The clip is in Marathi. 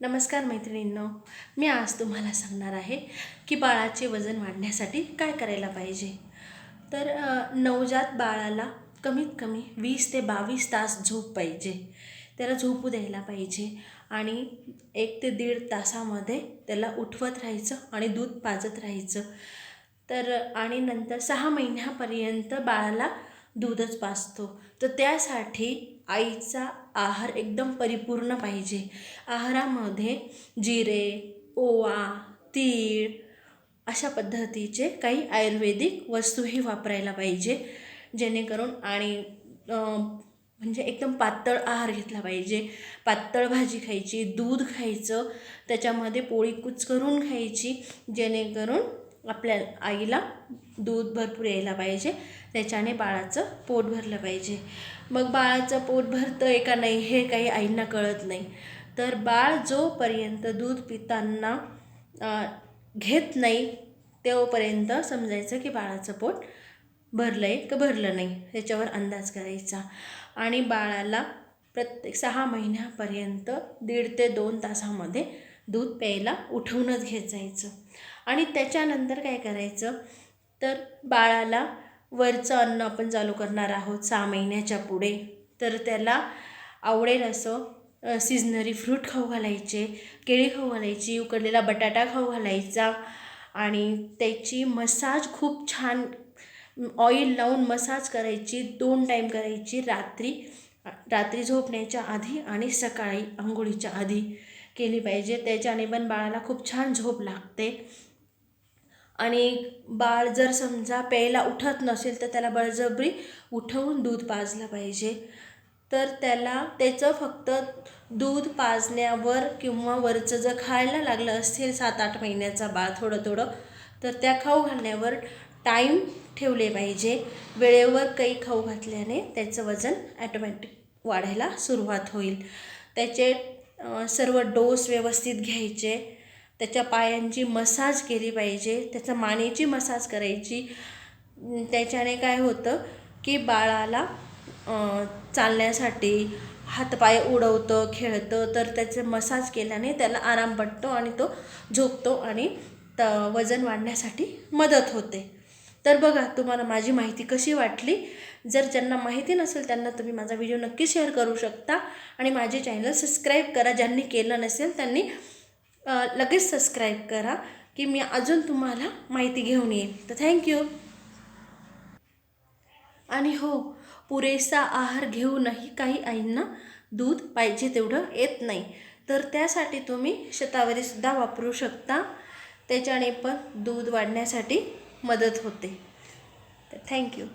नमस्कार मैत्रिणींनो मी आज तुम्हाला सांगणार आहे की बाळाचे वजन वाढण्यासाठी काय करायला पाहिजे. तर नवजात बाळाला कमीत कमी वीस ते बावीस तास झोप पाहिजे. त्याला झोपू द्यायला पाहिजे आणि एक ते दीड तासामध्ये त्याला उठवत राहायचं आणि दूध पाजत राहायचं. तर आणि नंतर सहा महिन्यापर्यंत बाळाला दूधच पाजतो. तर त्यासाठी आईचा आहार एकदम परिपूर्ण पाहिजे. आहारामध्ये जिरे ओवा तीळ अशा पद्धतीचे काही आयुर्वेदिक वस्तूही वापरायला पाहिजे. जेणेकरून आणि म्हणजे एकदम पातळ आहार घेतला पाहिजे. पातळ भाजी खायची दूध खायचं त्याच्यामध्ये पोळी कुच करून खायची जेणेकरून आपल्या आईला दूध भरपूर यायला पाहिजे. त्याच्याने बाळाचं पोट भरलं पाहिजे. मग बाळाचं पोट भरतं आहे का नाही हे काही आईंना कळत नाही. तर बाळ जोपर्यंत दूध पिताना घेत नाही तेव्हापर्यंत समजायचं की बाळाचं पोट भरलं आहे का भरलं नाही त्याच्यावर अंदाज करायचा. आणि बाळाला प्रत्येक सहा महिन्यापर्यंत दीड ते दोन तासामध्ये दूध प्यायला उठवूनच घेत जायचं. आणि त्याच्यानंतर काय करायचं? तर बाळाला वरचं अन्न आपण चालू करणार आहोत सहा महिन्याच्या पुढे. तर त्याला आवडेल असं सिजनरी फ्रूट खाऊ घालायचे केळी खाऊ घालायची उकडलेला बटाटा खाऊ घालायचा आणि त्याची मसाज खूप छान ऑइल लावून मसाज करायची दोन टाईम करायची रात्री रात्री झोपण्याच्या आधी आणि सकाळी आंघोळीच्या आधी केली पाहिजे. त्याच्याने पण बाळाला खूप छान झोप लागते. आणि बाळ जर समजा प्यायला उठत नसेल तर त्याला बळजबरी उठवून दूध पाजलं पाहिजे. तर त्याला त्याचं फक्त दूध पाजण्यावर किंवा वरचं जर खायला लागलं असेल सात आठ महिन्याचा बाळ थोडं थोडं तर त्या खाऊ घालण्यावर टाईम ठेवले पाहिजे. वेळेवर काही खाऊ घातल्याने त्याचं वजन ॲटोमॅटिक वाढायला सुरुवात होईल. त्याचे सर्व डोस व्यवस्थित घ्यायचे. त्याच्या पायांची मसाज केली पाहिजे त्याचा मानेची मसाज करायची. त्याच्याने काय होतं की बाळाला चालण्यासाठी हातपाय उडवतं खेळतं तर त्याचे मसाज केल्याने त्याला आराम पडतो आणि तो झोपतो आणि त वजन वाढण्यासाठी मदत होते. तर बघा तुम्हाला माझी माहिती कशी वाटली? जर ज्यांना माहिती नसेल त्यांना तुम्ही माझा व्हिडिओ नक्की शेअर करू शकता. आणि माझे चॅनल सबस्क्राईब करा ज्यांनी केलं नसेल त्यांनी लगेच सबस्क्राईब करा की मी अजून तुम्हाला माहिती घेऊन येईन. तर थँक्यू आणि हो पुरेसा आहार घेऊनही काही आईंना दूध पाहिजे तेवढं येत नाही. तर त्यासाठी तुम्ही शतावरीसुद्धा वापरू शकता. त्याच्याने पण दूध वाढण्यासाठी मदत होते. तर थँक्यू